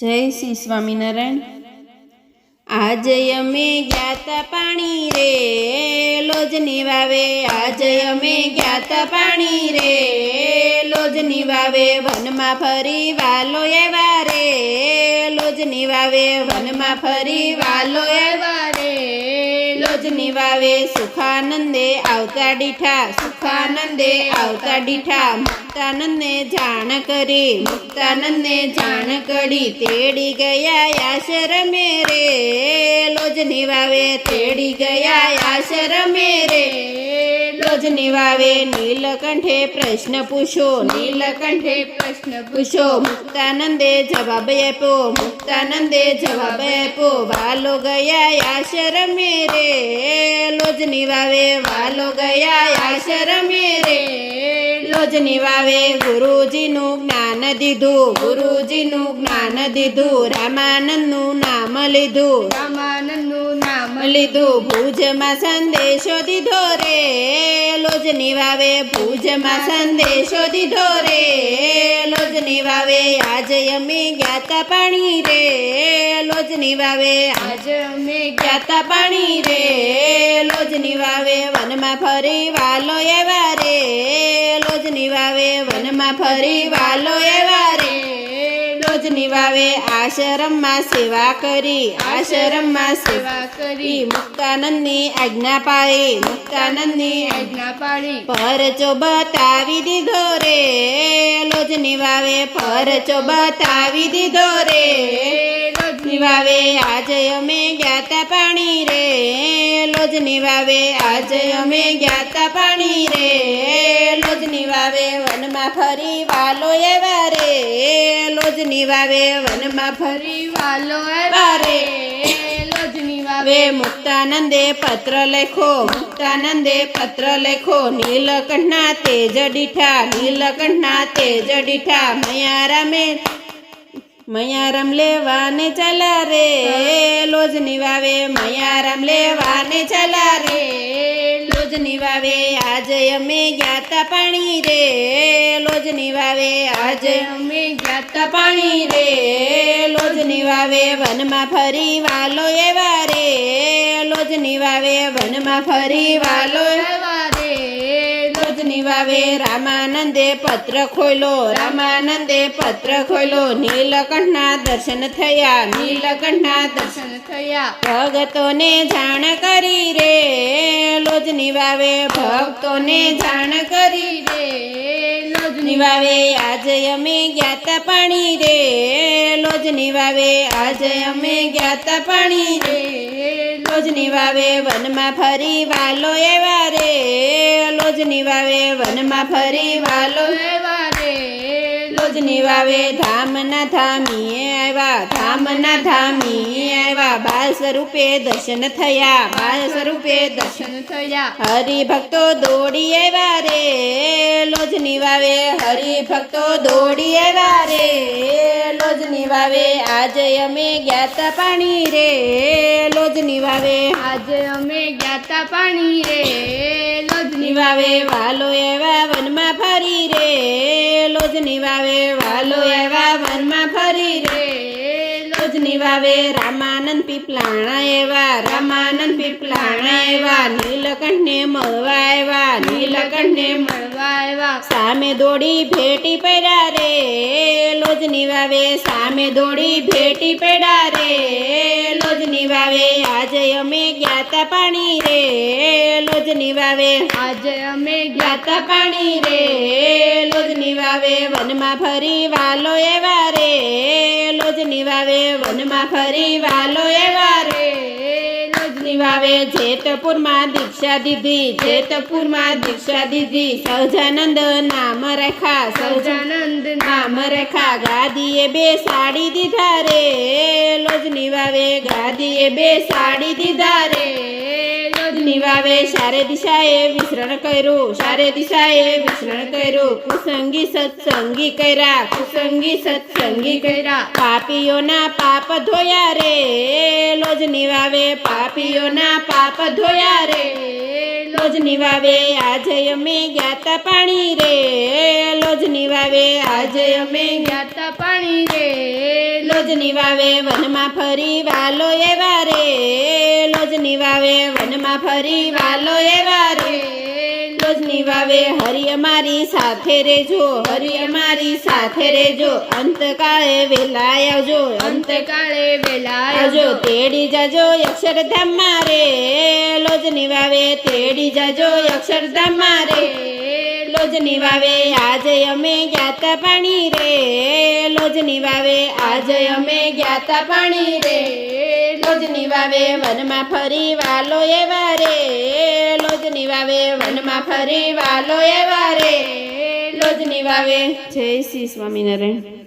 જય શ્રી સ્વામિનારાયણ. આજે અમે ગ્યાતા પાણી રે લોજની વાવે આજે અમે ગ્યાતા પાણી રે લોજની વાવે વનમાં ફરી વાલો એવા રે. લોજની વાવે વનમાં ફરી વાલો એવા રે. લોજની વાવે સુખાનંદે આવતા ડીઠા સુખાનંદે આવતા ડીઠા મુક્તાનંદને જાણ કરી, મુક્તાનંદને જાણ કરી, તેડી ગયા આશ્રમે રે લોજ નિવાવે, તેડી ગયા આશ્રમે રે. લોજની વાવે નીલકંઠે પ્રશ્ન પૂછો. નીલકંઠે પ્રશ્ન પૂછો. મુક્તાનંદે જવાબ આપ્યો. મુક્તાનંદે જવાબ આપ્યો. વાલો ગયા આશ્રમે રે લોજની વાવે વાલો ગયા આશ્રમે રે લોજની વાવે ગુરુજીનું જ્ઞાન દીધું. ગુરુજીનું જ્ઞાન દીધું. રામાનંદનું નામ લીધું. રામાનંદનું લીધું ભુજમાં સંદેશો દીધો રે. લોજની વાવે ભુજમાં સંદેશો દીધો રે. લોજની વાવે આજે અમે જ્ઞાતા પાણી રે. લોજની વાવે આજે અમે જ્ઞાતા પાણી રે. લોજની વાવે વનમાં ફરી વાલો એવા રે. લોજની વાવે વનમાં ફરી વાલો એવા રે. લોજની વાવે આશ્રમમાં સેવા કરી. આશ્રમમાં સેવા કરી. મુક્તાનંદની આજ્ઞા પાળી. મુક્તાનંદની આજ્ઞા પાળી. પરચો બતાવી દીધો રે. લોજ નિવાવે પરચો બતાવી દીધો રે. નિવાવે આજે અમે ગ્યાતા પાણી રે. લોજ નિવાવે આજે અમે ગ્યાતા પાણી રે. લોજ નિવાવે વનમાં ફરી વાલો એવા રે. લોજની વાવે વનમાં ફરી વાલો એવા રે લોજની વાવે મુક્તાનંદે પત્ર લખો, મુક્તાનંદે પત્ર લખો, નીલકંઠના તેજ ડીઠા નીલકંઠના તેજ ડીઠા મયારામે મયારામ લેવાને ચલા રે. લોજની વાવે મયારામ લેવાને ચલા રે. લોજની વાવે આજે અમે ગ્યાતા પાણી રે લોજની વાવે આજે અમે ગ્યાતા પાણી રે લોજની વાવે વનમાં ફરી વાલો એવા રે લોજની વાવે વનમાં ફરી વાલો વાવે રામાનંદે પત્ર ખોલો રામાનંદે પત્ર ખોલો નીલકંઠના દર્શન થયા, નીલકંઠના દર્શન દર્શન થયા, ભગતોને જાણ કરી રે લોજની વાવે ભક્તોને જાણ કરી રે લોજ નિવાવે, આજે અમે જ્ઞાતા પાણી રે લોજ નિવાવે, આજે અમે જ્ઞાતા પાણી રે લોજ નિવાવે, વનમાં ફરી વાલો એવા રે. લોજ નિવાવે, વનમાં ફરી વાલો એવા રે લોજની વાવે ધામના ધામીએ આવ્યા, ધામના ધામીએ આવ્યા. બાલ સ્વરૂપે દર્શન થયા, બાલ સ્વરૂપે દર્શન થયા. હરિભક્તો દોડી આવ્યા રે લોજની વાવે હરિભક્તો દોડી આવ્યા રે લોજની વાવે આજે અમે જ્ઞાતા પાણી રે લોજની વાવે આજે અમે જ્ઞાતા પાણી રે લોજની વાવે વાલો એવા વનમાં ફરી રે લોજની વાવે વાલો એવા વનમાં ફરી રે. લોજની વાવે રામાનંદ પીપલાણા એવા. રામાનંદ પીપલાણા એવા. નીલકંઠને મળવા આવ્યા નીલકંઠને મળવા આવ્યા સામે દોડી ભેટી પડ્યા રે. લોજની વાવે સામે દોડી ભેટી પડ્યા રે. લોજની વાવે આજે અમે ગ્યાતા પાણી રે. લોજની વાવે આજે અમે ગ્યાતા પાણી રે. લોજની વાવે વનમાં ફરી વાલો એવા રે. લોજની વાવે વનમાં ફરી વાલો એવા રે. લોજની વાવે જેતપુરમાં દીક્ષા દીધી, જેતપુરમાં દીક્ષા દીધી. સહજાનંદ નામ રેખા સહજા સહજાનંદ નામ રેખા ગાદીએ બે સાડી દીધા રે. લોજની વાવે ગાદીએ બે સાડી દીધા રે. લોજની વાવે સારે દિશાએ વિસરણ કર્યું સારે દિશાએ વિસરણ કર્યું. કુસંગી સત્સંગી કર્યા, કુસંગી સત્સંગી કર્યા. પાપીઓના પાપ ધોયા રે, લોજ નિવાવે. પાપીઓના પાપ ધોયા રે, લોજ નિવાવે. આજે અમે ગ્યાતા પાણી રે, લોજ નિવાવે. આજે અમે જ્ઞાતા પાણી રે, લોજ નિવાવે. વનમાં ફરી વાલો એવા રે લોજની વાવે વનમાં ફરી વાલો એવા રે રોજ નિવાવે હરિ અમારી સાથે રેજો હરિ અમારી સાથે રેજો અંતકાળે વેલા આવજો અંતકાળે વેલા આવજો. તેડી જાજો અક્ષરધામ મારે. લોજ નિવાવે તેડી જાજો અક્ષરધામમાં રે લોજની વાવે આજે અમે જ્ઞાતા પાણી રે. લોજની વાવે આજે અમે જ્ઞાતા પાણી રે. લોજની વાવે વનમાં ફરી વાલો એવા રે. લોજની વાવે વનમાં ફરી વાલો એવા રે. લોજની વાવે જય શ્રી સ્વામિનારાયણ.